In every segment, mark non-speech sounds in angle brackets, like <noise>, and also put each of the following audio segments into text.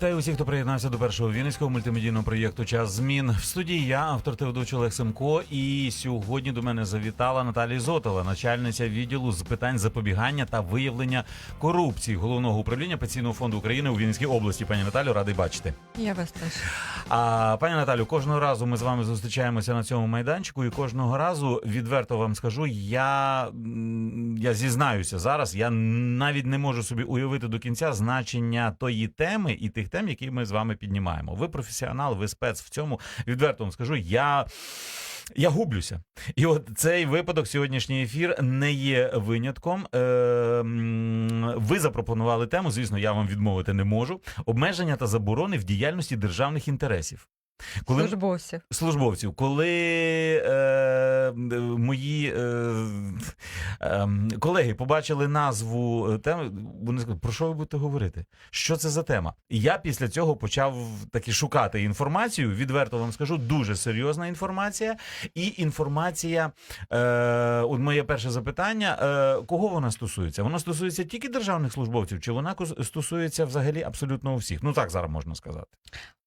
Вітаю усіх, хто приєднався до першого вінницького мультимедійного проєкту Час змін. В студії я, автор та ведучий Олег Семко. І сьогодні до мене завітала Наталія Зотова, начальниця відділу з питань запобігання та виявлення корупції головного управління пенсійного фонду України у Вінницькій області. Пані Наталю, радий бачити. Я вас теж. А пані Наталю, кожного разу ми з вами зустрічаємося на цьому майданчику, і кожного разу відверто вам скажу, я, я зізнаюся зараз. Я навіть не можу собі уявити до кінця значення тої теми і тих тем, які ми з вами піднімаємо. Ви професіонал, ви спец в цьому. Відверто вам скажу, я. Я гублюся, і от цей випадок, сьогоднішній ефір не є винятком. Е, ви запропонували тему. Звісно, я вам відмовити не можу. Обмеження та заборони в діяльності державних інтересів. Коли Службовців. службовців, коли е, мої е, е, колеги побачили назву теми, вони сказали, про що ви будете говорити? Що це за тема? І я після цього почав таки шукати інформацію. Відверто вам скажу, дуже серйозна інформація. І інформація, е, от моє перше запитання: е, кого вона стосується? Вона стосується тільки державних службовців, чи вона стосується взагалі абсолютно всіх? Ну так зараз можна сказати.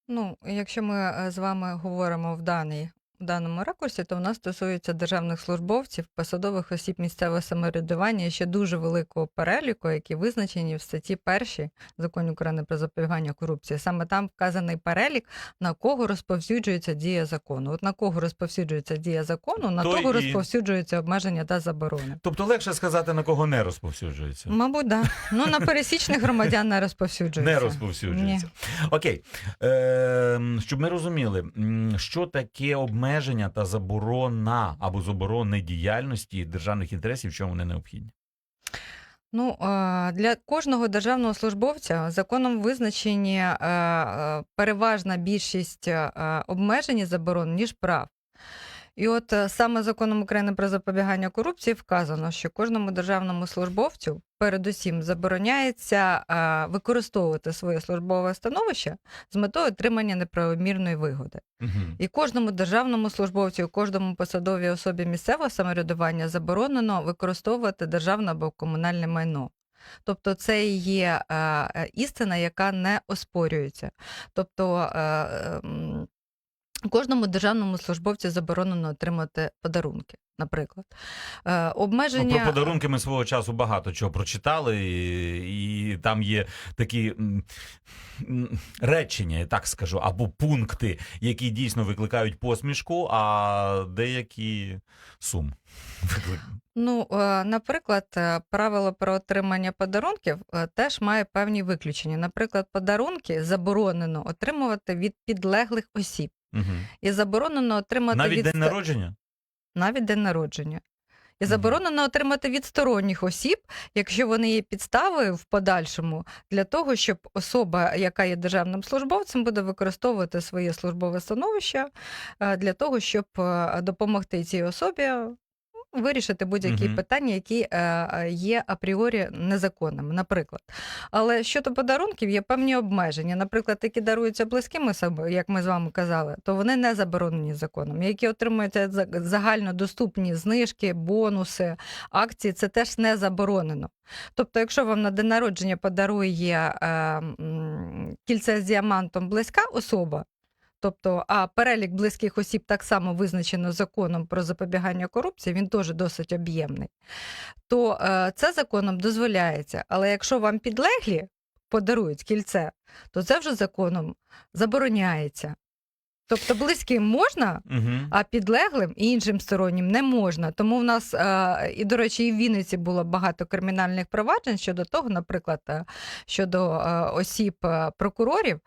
Ну, якщо ми е, з вами говоримо в даній. В даному ракурсі, то в нас стосується державних службовців, посадових осіб місцевого самоврядування і ще дуже великого переліку, які визначені в статті 1 закону України про запобігання корупції. Саме там вказаний перелік, на кого розповсюджується дія закону. От на кого розповсюджується дія закону, на То того і- розповсюджуються обмеження та заборони. Тобто легше сказати, на кого не розповсюджується. Мабуть, да. Ну на пересічних громадян не розповсюджується. Не розповсюджується. Окей. Е, щоб ми розуміли, що таке обмеження та заборона або заборони діяльності державних інтересів, в чому вони необхідні? Ну, е, для кожного державного службовця законом визначені е, е, переважна більшість обмежень і заборон, ніж прав. І от е, саме законом України про запобігання корупції вказано, що кожному державному службовцю передусім забороняється е, використовувати своє службове становище з метою отримання неправомірної вигоди. Угу. І кожному державному службовцю, кожному посадовій особі місцевого самоврядування заборонено використовувати державне або комунальне майно. Тобто це і є е, е, істина, яка не оспорюється. Тобто е, м, кожному державному службовцю заборонено отримати подарунки, наприклад. Е, Ну, обмеження... про подарунки ми свого часу багато чого прочитали, і, і там є такі речення, я так скажу, або пункти, які дійсно викликають посмішку, а деякі сум. <laughs> Ну, е, наприклад, е, правило про отримання подарунків е, теж має певні виключення. Наприклад, подарунки заборонено отримувати від підлеглих осіб. Угу. І заборонено отримати Навіть від день народження? навіть день народження. І заборонено отримати від сторонніх осіб, якщо вони є підставою в подальшому для того, щоб особа, яка є державним службовцем, буде використовувати своє службове становище е, для того, щоб е, допомогти цій особі. Вирішити будь-які Мгм. питання, які е, е, є апріорі незаконними, наприклад. Але щодо подарунків є певні обмеження. Наприклад, які даруються близьким особам, як ми з вами казали, то вони не заборонені законом. Які отримуються за- загальнодоступні знижки, бонуси, акції, це теж не заборонено. Тобто, якщо вам на день народження подарує е, кільце з діамантом близька особа. Тобто, а перелік близьких осіб так само визначено законом про запобігання корупції, він теж досить об'ємний. То е, це законом дозволяється. Але якщо вам підлеглі подарують кільце, то це вже законом забороняється. Тобто близьким можна, Угу. а підлеглим і іншим стороннім не можна. Тому в нас, е, і, до речі, і в Вінниці було багато кримінальних проваджень щодо того, наприклад, е, щодо е, осіб прокурорів,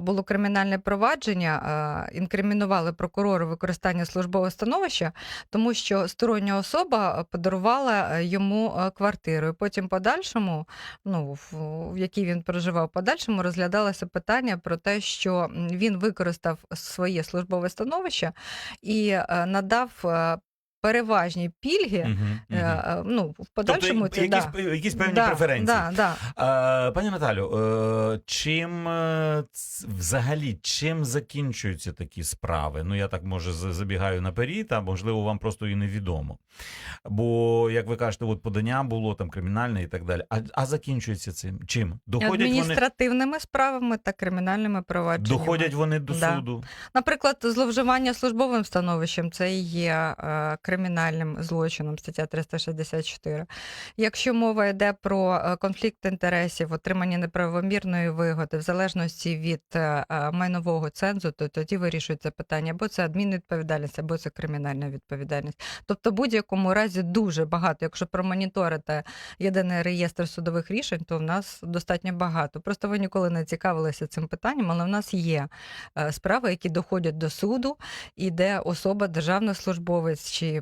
було кримінальне провадження, інкримінували прокурору використання службового становища, тому що стороння особа подарувала йому квартиру. І потім подальшому, ну, в якій він проживав, подальшому розглядалося питання про те, що він використав своє службове становище і е, надав е, переважні пільги. Е, Ну, в Тобто подальшому це якісь, да. якісь певні да, преференції. Да, да. Е, Пані Наталю, е, чим взагалі чим закінчуються такі справи? Ну я так може забігаю наперед, а можливо вам просто і невідомо. Бо, як ви кажете, от подання було там кримінальне і так далі. А, а закінчується цим чим? Доходять вони, Адміністративними справами та кримінальними провадженнями. доходять вони до Да. суду. Наприклад, зловживання службовим становищем це і є е, кримінальним злочином, стаття 364. Якщо мова йде про е, конфлікт інтересів, отримання неправомірної вигоди, в залежності від е, е, майнового цензу, то тоді вирішується питання або це адмінвідповідальність, або це кримінальна відповідальність. Тобто, в будь-якому разі дуже багато. Якщо промоніторити єдиний реєстр судових рішень, то в нас достатньо багато. Просто ви ніколи не цікавилися цим питанням, але в нас є справи, які доходять до суду, і де особа, державний службовець чи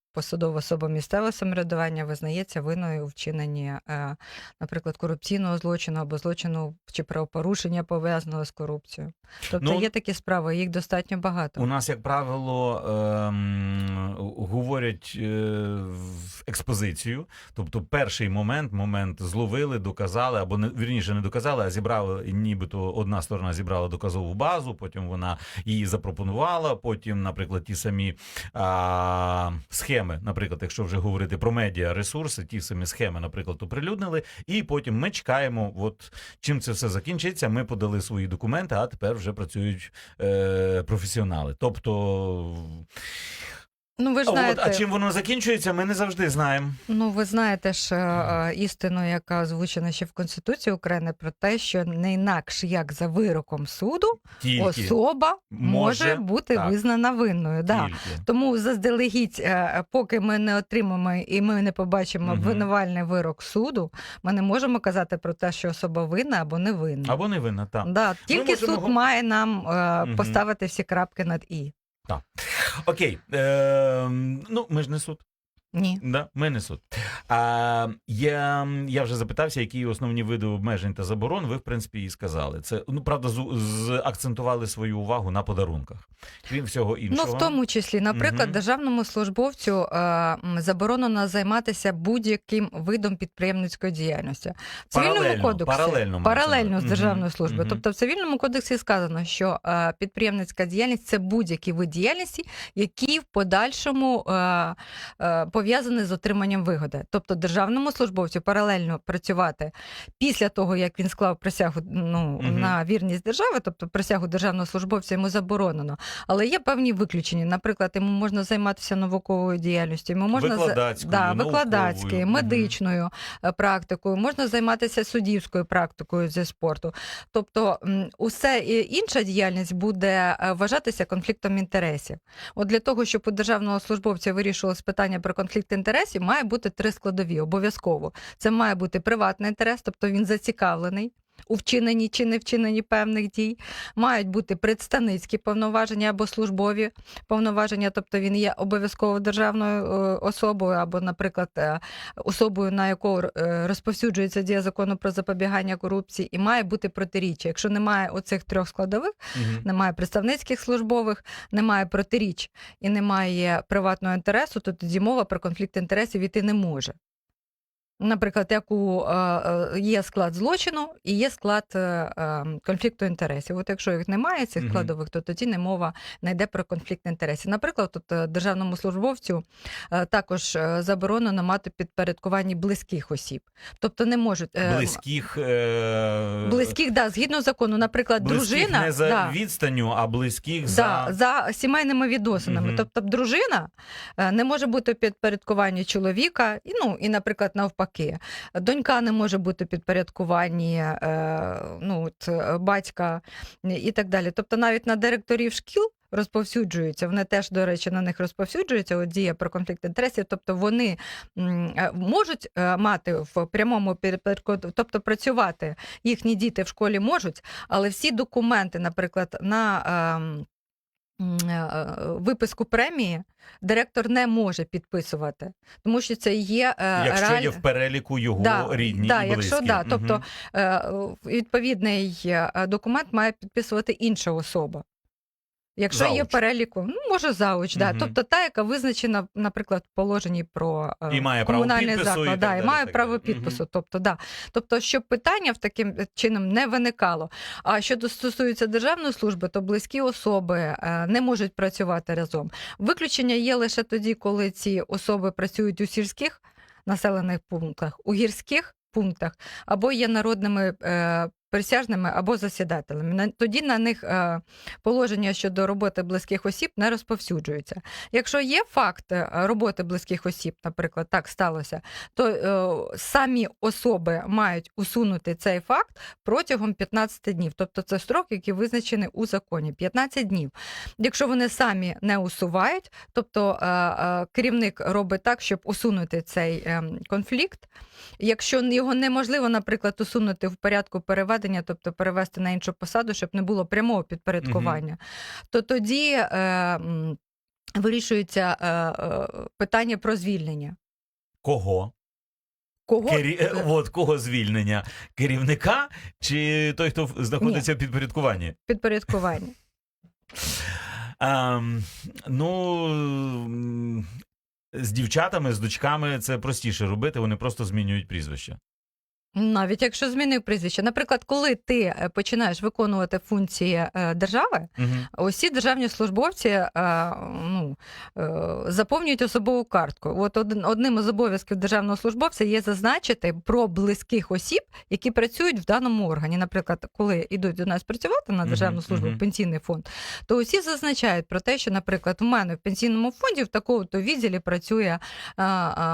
посадова особа місцевого самоврядування визнається винною у вчиненні, е, наприклад, корупційного злочину або злочину чи правопорушення пов'язаного з корупцією. Тобто Ну, є такі справи, їх достатньо багато. У нас, як правило, ем, говорять е, в експозицію. Тобто, перший момент, момент зловили, доказали, або не вірніше не доказали, а зібрали, нібито одна сторона зібрала доказову базу, потім вона її запропонувала. Потім, наприклад, ті самі а, схеми, наприклад, якщо вже говорити про медіа ресурси, ті самі схеми, наприклад, оприлюднили, і потім ми чекаємо, от чим це все закінчиться. Ми подали свої документи, а тепер вже працюють е, професіонали. Тобто, Ну ви ж а, от, а чим воно закінчується, ми не завжди знаємо. Ну, ви знаєте ж е, е, істину, яка озвучена ще в Конституції України, про те, що не інакше як за вироком суду Тільки, особа може, може, бути так. визнана винною. Да. тільки. Тому заздалегідь, е, поки ми не отримаємо і ми не побачимо Мгм. винувальний вирок суду, ми не можемо казати про те, що особа винна або не винна. Або не винна, так. Да, тільки можемо суд го- має нам е, Мгм. поставити всі крапки над і. Окей. Е, ну, ми ж не суд. Ні. Да, ми не суд. А, я, я вже запитався, які основні види обмежень та заборон. Ви, в принципі, і сказали. Це ну правда, з, з акцентували свою увагу на подарунках. Крім всього іншого. Ну, в тому числі, наприклад, Мгм. державному службовцю е, заборонено займатися будь-яким видом підприємницької діяльності. В цивільному Паралельно, кодексі паралельно паралельно з державною службою. мгм. Тобто, в цивільному кодексі сказано, що е, підприємницька діяльність це будь-який вид діяльності, який в подальшому е, е, пов'язаний з отриманням вигоди. Тобто, державному службовцю паралельно працювати після того, як він склав присягу ну, Мгм. на вірність держави, тобто присягу державного службовця йому заборонено. Але є певні виключення. Наприклад, йому можна займатися науковою діяльністю, йому можна Викладацькою, да, викладацькою, медичною е, практикою, можна займатися суддівською практикою зі спорту. Тобто, усе інша діяльність буде е, вважатися конфліктом інтересів. От для того, щоб у державного службовця вирішувалось питання про конфлікт інтересів, має бути три складові обов'язково. Це має бути приватний інтерес, тобто він зацікавлений. У вчиненні чи не вчиненні певних дій мають бути представницькі повноваження або службові повноваження, тобто він є обов'язково державною е, особою, або, наприклад, е, особою, на яку е, розповсюджується дія закону про запобігання корупції, і має бути протиріччя. Якщо немає оцих трьох складових, Мгм. немає представницьких службових, немає протиріч і немає приватного інтересу, то тоді мова про конфлікт інтересів іти не може. Наприклад, як у е, е, є склад злочину і є склад е, конфлікту інтересів. От якщо їх немає цих складових, то тоді не мова не йде про конфлікт інтересів. Наприклад, тут державному службовцю також заборонено мати підпорядкуванні близьких осіб, тобто не можуть Близьких, близьких, да, згідно закону, наприклад, близьких дружина не за да, відстанню, а близьких Да, за. за сімейними відносинами. Тобто дружина не може бути у підпорядкуванні чоловіка, і, ну, і, наприклад, навпаки. Донька не може бути підпорядкуванні е, ну, от, е, батька і так далі. Тобто навіть на директорів шкіл розповсюджуються, вони теж, до речі, на них розповсюджуються, от дія про конфлікт інтересів, тобто вони е, можуть е, мати в прямому тобто працювати, їхні діти в школі можуть, але всі документи, наприклад, на ем, е, виписку премії директор не може підписувати, тому що це є е, Якщо реаль- є в переліку його Да, рідні да, і якщо близькі. да, угу. тобто е, відповідний е, документ має підписувати інша особа. Якщо є Зауч. переліку, ну може зауч, да. Мгм. тобто та, яка визначена, наприклад, в положенні про е, І має право комунальний підпису, і заклад, так да, далі, і має так право далі. підпису. Тобто, да. тобто, щоб питання в таким чином не виникало. А що стосується державної служби, то близькі особи е, не можуть працювати разом. Виключення є лише тоді, коли ці особи працюють у сільських населених пунктах, у гірських пунктах, або є народними е, присяжними або засідателями. Тоді на них е, положення щодо роботи близьких осіб не розповсюджуються. Якщо є факт е, роботи близьких осіб, наприклад, так сталося, то е, самі особи мають усунути цей факт протягом 15 днів. Тобто це строк, який визначений у законі 15 днів. Якщо вони самі не усувають, тобто керівник робить так, щоб усунути цей е, конфлікт. Якщо його неможливо, наприклад, усунути в порядку переведення, тобто перевести на іншу посаду, щоб не було прямого підпорядкування, то тоді е, вирішується е, е, питання про звільнення. Кого? Кого Кері... е, От кого звільнення? Керівника чи той, хто знаходиться в підпорядкуванні? підпорядкування? <laughs> Ем, ну з дівчатами, з дочками це простіше робити, вони просто змінюють прізвище. Навіть якщо змінив прізвище. Наприклад, коли ти е, починаєш виконувати функції е, держави, Угу. Усі державні службовці е, ну, заповнюють особову картку. От одним із обов'язків державного службовця є зазначити про близьких осіб, які працюють в даному органі. Наприклад, коли йдуть до нас працювати на державну службу, мгм. в пенсійний фонд, то усі зазначають про те, що, наприклад, у мене в пенсійному фонді в такому-то відділі працює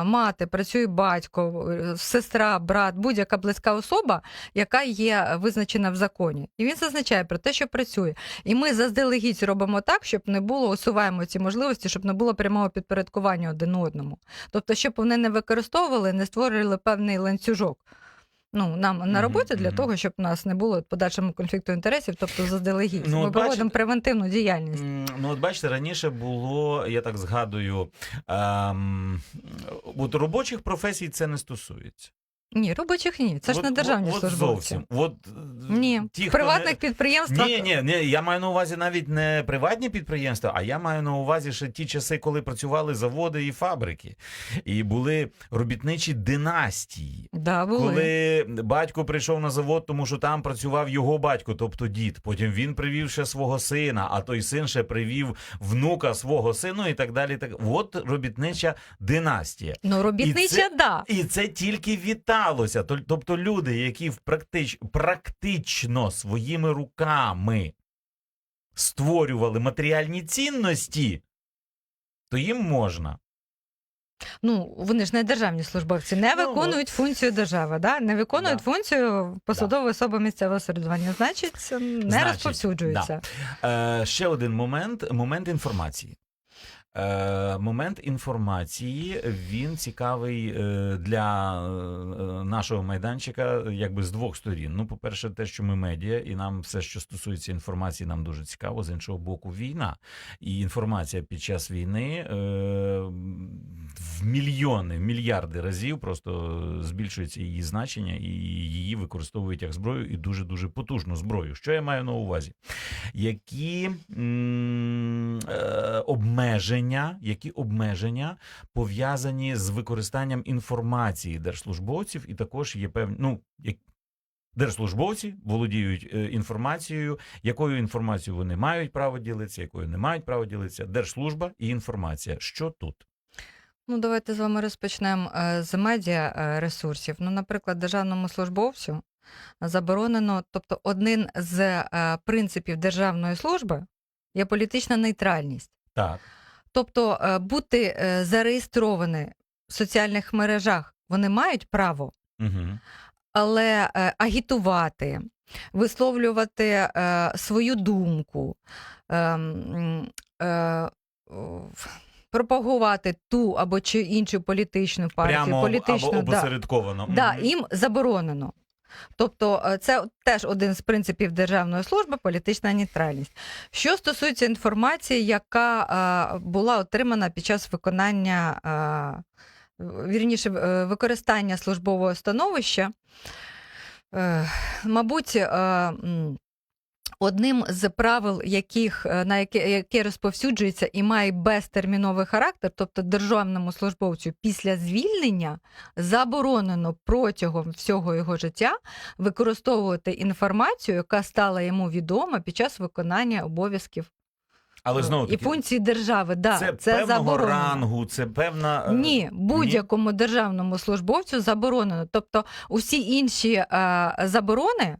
мати, працює батько, сестра, брат, будь-яка близька особа, яка є визначена в законі. І він зазначає про те, що працює. І ми заздалегідь робимо так, щоб не було, усуваємо ці можливості, щоб не було прямого підпорядкування один одному. Тобто, щоб вони не використовували, не створювали певний ланцюжок. Ну, нам на роботі для того, щоб у нас не було подальшому конфлікту інтересів, тобто заздалегідь. Ну, Ми проводимо бачите- превентивну діяльність. Ну, от бачите, раніше було, я так згадую, ем, от робочих професій це не стосується. Ні, робочих ні. Це ж От- не державні от, службовці. Зовсім. От, Ні, ті, в приватних не... підприємствах. Ні, ні, ні, я маю на увазі навіть не приватні підприємства, а я маю на увазі ще ті часи, коли працювали заводи і фабрики, і були робітничі династії. Да, були. Коли батько прийшов на завод, тому що там працював його батько, тобто дід. Потім він привів ще свого сина, а той син ще привів внука свого сину і так далі. Так от робітнича династія. Ну, робітнича, це- да. І це тільки віталося. Тол- Тобто люди, які в практич... практично своїми руками створювали матеріальні цінності, то їм можна. Ну, вони ж не державні службовці, не Ну, виконують функцію держави, да? не виконують Да. функцію посадової особи місцевого середування. Значить, не Значить, розповсюджується. Е, ще один момент момент інформації. Е, момент інформації він цікавий е, для е, нашого майданчика якби з двох сторін. Ну, по-перше, те, що ми медіа, і нам все, що стосується інформації, нам дуже цікаво. З іншого боку, війна. І інформація під час війни в мільйони, в мільярди разів просто збільшується її значення, і її використовують як зброю, і дуже дуже потужну зброю. Що я маю на увазі? Які м, е, обмеження, які обмеження пов'язані з використанням інформації держслужбовців, і також є певні, ну як. Держслужбовці володіють е, інформацією, якою інформацією вони мають право ділитися, якою не мають право ділитися. Держслужба і інформація. Що тут? Ну, давайте з вами розпочнемо е, з медіа е, ресурсів. Ну, наприклад, державному службовцю заборонено, тобто, один з е, принципів державної служби є політична нейтральність. Так. Тобто, е, бути е, зареєстровані в соціальних мережах вони мають право, Угу. але е, агітувати, висловлювати е, свою думку, е, м, е, в- пропагувати ту або чи іншу політичну партію, Прямо політичну або да, да, їм заборонено. Тобто, е, це теж один з принципів державної служби політична нейтральність. Що стосується інформації, яка е, була отримана під час виконання, е, вірніше, е, використання службового становища, е, мабуть, е, Одним з правил, яких е, на яке, яке розповсюджується і має безтерміновий характер, тобто державному службовцю після звільнення заборонено протягом всього його життя використовувати інформацію, яка стала йому відома під час виконання обов'язків Але знову і таки, функцій держави. Да, це, це, певного заборонено. рангу, це певна. е, Ні, будь-якому державному службовцю заборонено. Тобто усі інші е, заборони.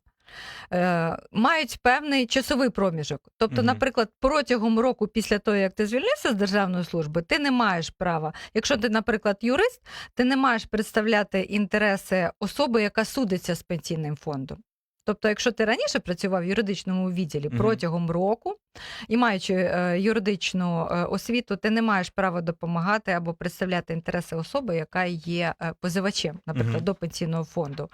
Е, Мають певний часовий проміжок. Тобто, угу. наприклад, протягом року після того, як ти звільнився з державної служби, ти не маєш права. Якщо ти, наприклад, юрист, ти не маєш представляти інтереси особи, яка судиться з пенсійним фондом. Тобто, якщо ти раніше працював в юридичному відділі Мгм. протягом року і маючи е, юридичну е, освіту, ти не маєш права допомагати або представляти інтереси особи, яка є е, позивачем, наприклад, Мгм. до пенсійного фонду.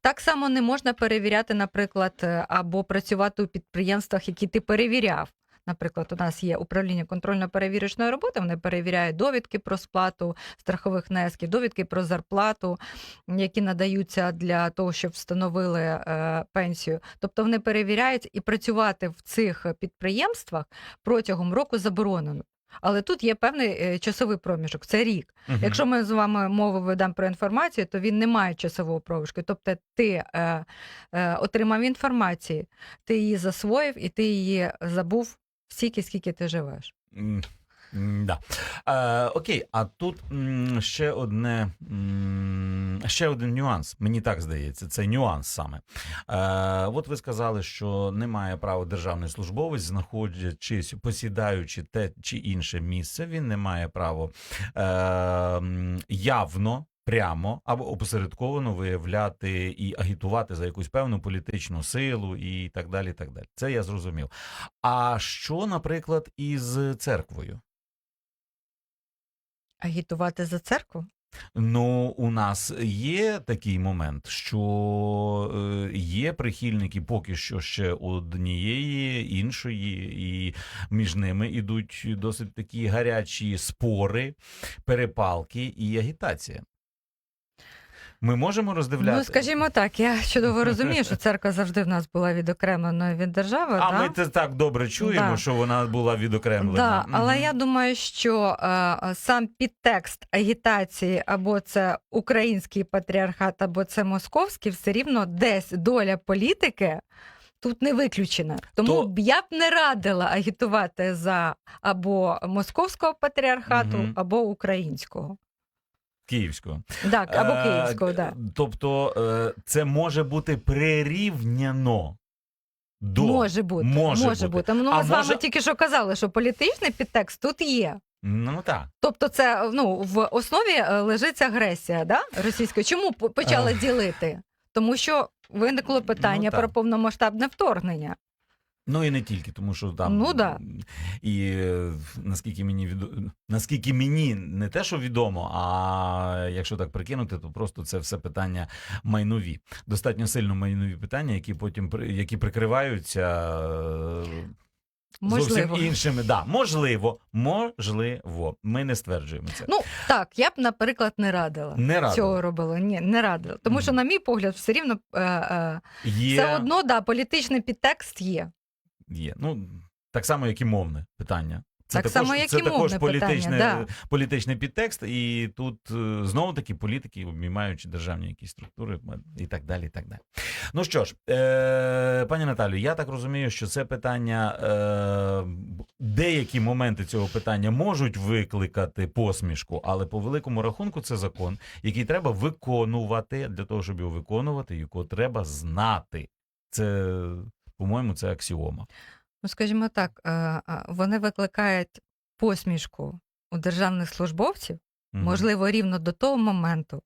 Так само не можна перевіряти, наприклад, е, або працювати у підприємствах, які ти перевіряв. Наприклад, у нас є управління контрольно-перевірочної роботи. Вони перевіряють довідки про сплату страхових внесків, довідки про зарплату, які надаються для того, щоб встановили е, пенсію. Тобто вони перевіряють і працювати в цих підприємствах протягом року заборонено. Але тут є певний е, часовий проміжок, це рік. Мгм. Якщо ми з вами мову ведемо про інформацію, то він не має часового проміжку. Тобто ти е, е, отримав інформацію, ти її засвоїв і ти її забув стільки, скільки ти живеш. Да. Е, окей, а тут ще одне ще один нюанс. Мені так здається, це нюанс саме. Е, от ви сказали, що немає права державний службовець, знаходячись, посідаючи те чи інше місце, він не має права е, явно. Прямо або опосередковано виявляти і агітувати за якусь певну політичну силу і так далі. так далі. Це я зрозумів. А що, наприклад, із церквою? Агітувати за церкву? Ну, у нас є такий момент, що е, є прихильники поки що ще однієї, іншої, і між ними ідуть досить такі гарячі спори, перепалки і агітація. Ми можемо роздивляти. Ну, скажімо так, я чудово розумію, що церква завжди в нас була відокремленою від держави. а да? ми це так добре чуємо, Да. що вона була відокремлена. Да, але Мгм. я думаю, що е, сам підтекст агітації, або це український патріархат, або це московський, все рівно десь доля політики. Тут не виключена. Тому То- б я б не радила агітувати за або московського патріархату, Мгм. або українського. Київського. Так, або Е, київського, так. Тобто е, це може бути прирівняно до Може бути. Може Може, бути. бути. Ну, ми А з вами може- тільки що казали, що політичний підтекст тут є. Ну так. Тобто, це ну в основі е, лежить агресія, да? російська. Чому почали ділити? Тому що виникло питання Ну, про повномасштабне вторгнення. Ну і не тільки, тому що там Ну, да. і наскільки мені відо... наскільки мені не те, що відомо, а якщо так прикинути, то просто це все питання майнові. Достатньо сильно майнові питання, які потім які прикриваються. е, Можливо. Зовсім іншими, да, можливо, можливо. Ми не стверджуємо це. Ну так, я б, наприклад, не радила. не радо. Цього робила. Ні, не радила. Тому що, на мій погляд, все рівно е, е, Є, все одно да, політичний підтекст є. Є. Ну, так само, як і мовне питання. Це Так також, само, як це і також політичне, питання, політичний підтекст, і тут е, знову таки політики, обіймаючи державні якісь структури і так далі. і так далі. Ну що ж, е, пані Наталю, я так розумію, що це питання, е, деякі моменти цього питання можуть викликати посмішку, але по великому рахунку це закон, який треба виконувати. Для того, щоб його виконувати, його треба знати. Це, по-моєму, це аксіома. Ну, скажімо так, е, вони викликають посмішку у державних службовців. Мгм. Можливо, рівно до того моменту,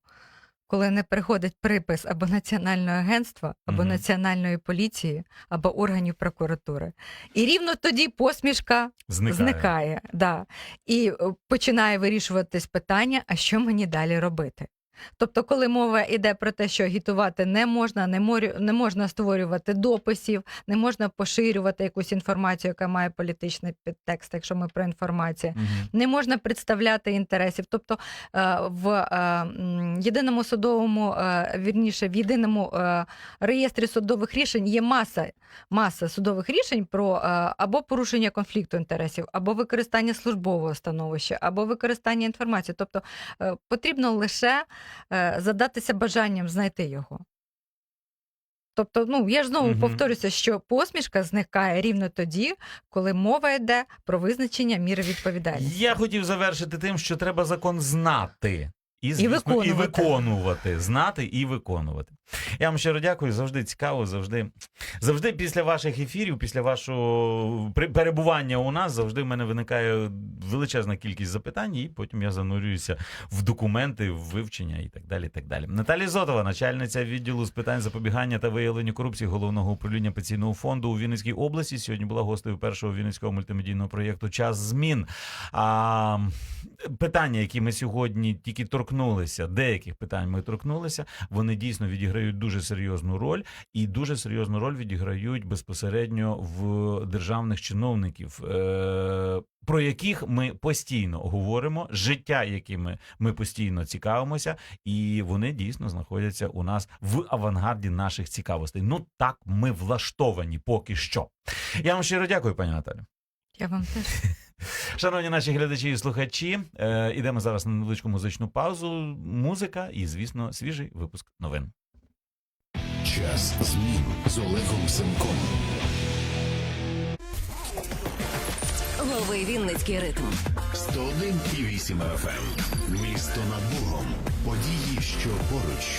коли не приходить припис або національного агентства, або Мгм. національної поліції, або органів прокуратури. І рівно тоді посмішка Зникає. зникає. Да. І е, починає вирішуватись питання: а що мені далі робити? Тобто, коли мова йде про те, що агітувати не можна, не, морю, не можна створювати дописів, не можна поширювати якусь інформацію, яка має політичний підтекст, якщо ми про інформацію, Мгм. не можна представляти інтересів. Тобто е, в е, єдиному судовому, е, вірніше, в єдиному реєстрі судових рішень є маса, маса судових рішень про або порушення конфлікту інтересів, або використання службового становища, або використання інформації. Тобто потрібно лише задатися бажанням знайти його. Тобто, ну я ж знову угу. повторюся, що посмішка зникає рівно тоді, коли мова йде про визначення міри відповідальності. Я хотів завершити тим, що треба закон знати. І, звісно, і виконувати. виконувати. Знати і виконувати. Я вам щиро дякую. Завжди цікаво, завжди. Завжди після ваших ефірів, після вашого перебування у нас, завжди в мене виникає величезна кількість запитань, і потім я занурююся в документи, в вивчення і так далі. І так далі. Наталія Зотова, начальниця відділу з питань запобігання та виявлення корупції головного управління пенсійного фонду у Вінницькій області. Сьогодні була гостею першого вінницького мультимедійного проєкту Час змін. А, питання, які ми сьогодні тільки торкнулися, деяких питань ми торкнулися, вони дійсно відіграють дуже серйозну роль, і дуже серйозну роль відіграють безпосередньо в державних чиновників. Е- про яких ми постійно говоримо, життя, якими ми постійно цікавимося, і вони дійсно знаходяться у нас в авангарді наших цікавостей. Ну так ми влаштовані поки що. Я вам щиро дякую, пані Наталю. Я вам теж. <laughs> Шановні наші глядачі і слухачі, е, ідемо зараз на невеличку музичну паузу. Музика і, звісно, свіжий випуск новин. Час змін з Олегом Семком. Лови Вінницький ритм. 101,8 FM. Місто над Богом. Події, що поруч.